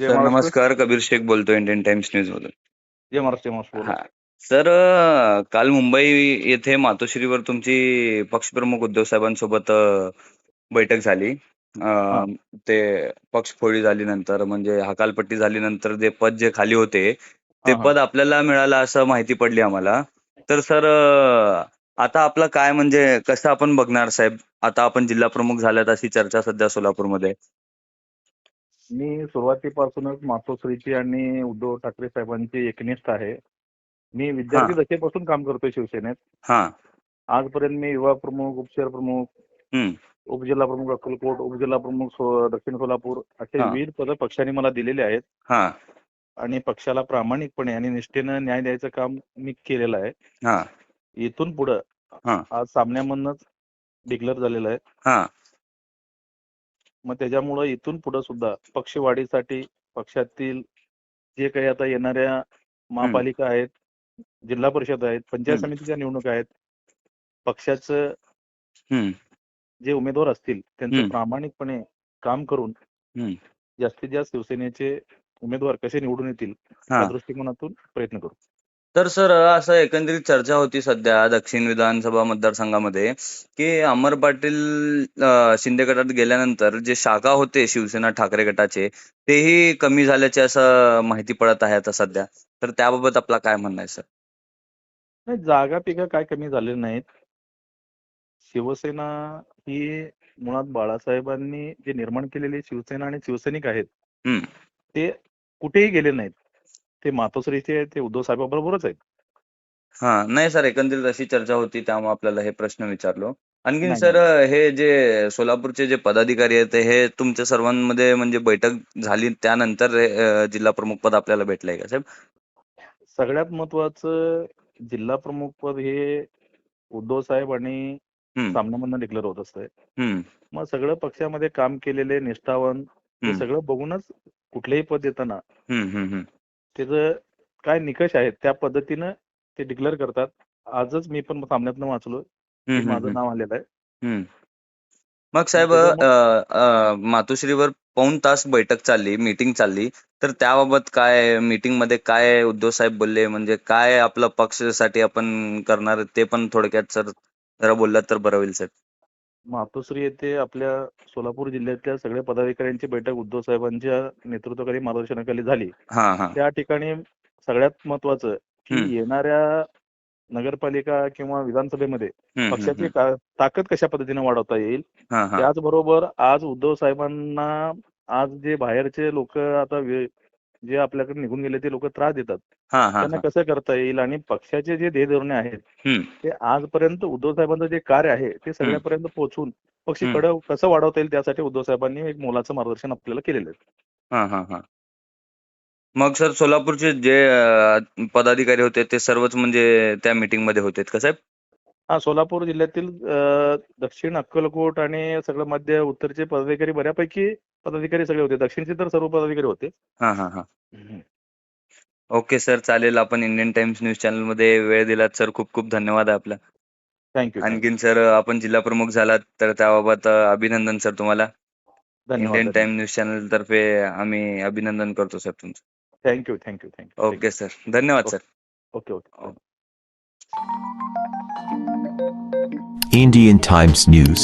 Sir नमस्कार कबीर शेख बोलतो Indian Times news मधून जय महाराष्ट्र जय महाराष्ट्र बोला. हा सर अ, काल मुंबई येथे मातोश्रीवर तुमची पक्षप्रमुख उद्धव साहेबांसोबत अ, बैठक झाली. अ, ते पक्षफोडी झाली नंतर म्हणजे हकालपट्टी झाली नंतर जे पद जे खाली होते ते हा, हा. पद आपल्याला मिळालं असं माहिती पडली आम्हाला. तर सर अ, आता आपलं काय म्हणजे कसं आपण बघणार साहेब? आता आपण जिल्हा प्रमुख झाल्यात अशी चर्चा सध्या सोलापूरमध्ये. मी सुरुवातीपासूनच मातोश्रीची आणि उद्धव ठाकरे साहेबांची एकनिष्ठ आहे. मी विद्यार्थी दशेपासून काम करतोय शिवसेनेत. हा. आजपर्यंत मी युवा प्रमुख उपशहर प्रमुख उपजिल्हा प्रमुख अक्कलकोट उपजिल्हा प्रमुख सो- दक्षिण सोलापूर असे हा. विविध पद पक्षाने मला दिलेले आहेत. हा. आणि पक्षाला प्रामाणिकपणे आणि निष्ठेनं न्याय द्यायचं काम मी केलेलं आहे. हा. इथून पुढं हा. आज सामन्यामधनच डिक्लेअर झालेलं आहे हा मग त्याच्यामुळं इथून पुढे सुद्धा पक्षवाढीसाठी पक्षातील जे काही आता येणाऱ्या महापालिका आहेत जिल्हा परिषद आहेत पंचायत हम्म. समितीच्या निवडणुका आहेत पक्षाचं हम्म जे उमेदवार असतील त्यांचं हम्म. प्रामाणिकपणे काम करून हम्म. जास्तीत जास्त शिवसेनेचे उमेदवार कसे निवडून येतील हा त्या दृष्टिकोनातून प्रयत्न करू तर सर असं एकंदरीत चर्चा होती सध्या दक्षिण विधानसभा मतदारसंघामध्ये की अमर पाटील अं, शिंदे गटात गेल्यानंतर जे शाखा होते शिवसेना ठाकरे गटाचे तेही कमी झाल्याचे असं माहिती पडत आहे आता सध्या. तर त्याबाबत आपला काय म्हणणं आहे सर? नाही जागा पिगा काय कमी झालेल्या नाहीत. शिवसेना ही मुळात बाळासाहेबांनी जे निर्माण केलेली शिवसेना आणि शिवसैनिक आहेत. ते कुठेही गेले नाहीत. ते मातोश्रीचे ते उद्धव साहेबांबरोबरच आहेत. हा नाही सर एकंदरीत अशी चर्चा होती त्यामुळे आपल्याला हे प्रश्न विचारलो. आणखीन नाही, सर हे जे सोलापूरचे जे पदाधिकारी आहेत हे तुमच्या सर्वांमध्ये म्हणजे बैठक झाली त्यानंतर अं, जिल्हा प्रमुख पद आपल्याला भेटलंय का साहेब? सगळ्यात महत्वाचं जिल्हा प्रमुख पद हे उद्धव साहेब आणि हम्म, सामन्यामधनं डिक्लेअर होत असतंय. हम्म, मग सगळं पक्षामध्ये काम केलेले निष्ठावान हे हम्म, सगळं बघूनच कुठलेही पद देताना हम्म, हम्म, हम्म. त्याचं काय निकष आहेत त्या पद्धतीनं ते डिक्लेअर करतात. आजच मी पण सामन्यातनं वाचलो की माझं नाव आलेलं आहे. मग साहेब मातोश्रीवर पाऊण तास बैठक चालली मीटिंग चालली. तर त्याबाबत काय मीटिंगमध्ये काय उद्धव साहेब बोलले? म्हणजे काय आपलं पक्षासाठी आपण करणार ते पण थोडक्यात सर जरा बोललात तर बरं होईल साहेब. मातोश्री येथे आपल्या सोलापूर जिल्ह्यातल्या सगळ्या पदाधिकाऱ्यांची बैठक उद्धव साहेबांच्या नेतृत्वाखाली मार्गदर्शनाखाली झाली हा हा त्या ठिकाणी सगळ्यात महत्वाचं की. येणाऱ्या नगरपालिका किंवा विधानसभेमध्ये हम्म, हम्म, पक्षाची. का- ताकद कशा पद्धतीने वाढवता येईल हा हा त्याचबरोबर आज उद्धव साहेबांना आज जे बाहेरचे लोक आता वे- जे आपल्याकडे निघून गेले ते लोक त्रास देतात. त्यांना. कसं करता येईल आणि पक्षाचे जे ध्येय धोरणे आहेत ते आजपर्यंत उद्धव साहेबांचं जे कार्य आहे ते सगळ्यापर्यंत पोहोचून पक्ष. कडं कसं वाढवता येईल त्यासाठी उद्धव साहेबांनी एक मोलाचं मार्गदर्शन आपल्याला केलेलं आहे. मग सर सोलापूरचे जे पदाधिकारी होते ते सर्वच म्हणजे त्या मीटिंगमध्ये होते का साहेब? हा सोलापूर जिल्ह्यातील दक्षिण अक्कलकोट आणि सगळं मध्य उत्तरचे पदाधिकारी बऱ्यापैकी पदाधिकारी सगळे होते. दक्षिणचे तर सर्व पदाधिकारी होते. हा हा हा. Okay sir. चालेल. आपण इंडियन टाइम्स न्यूज चॅनलमध्ये वेळ दिलात सर. खूप खूप धन्यवाद आपला. थँक्यू आणखीन सर आपण जिल्हा प्रमुख झालात तर त्याबाबत अभिनंदन सर तुम्हाला. इंडियन टाइम न्यूज चॅनल तर्फे आम्ही अभिनंदन करतो सर तुमचं. Thank you thank you thank you okay sir. धन्यवाद sir. Okay okay Indian Times News.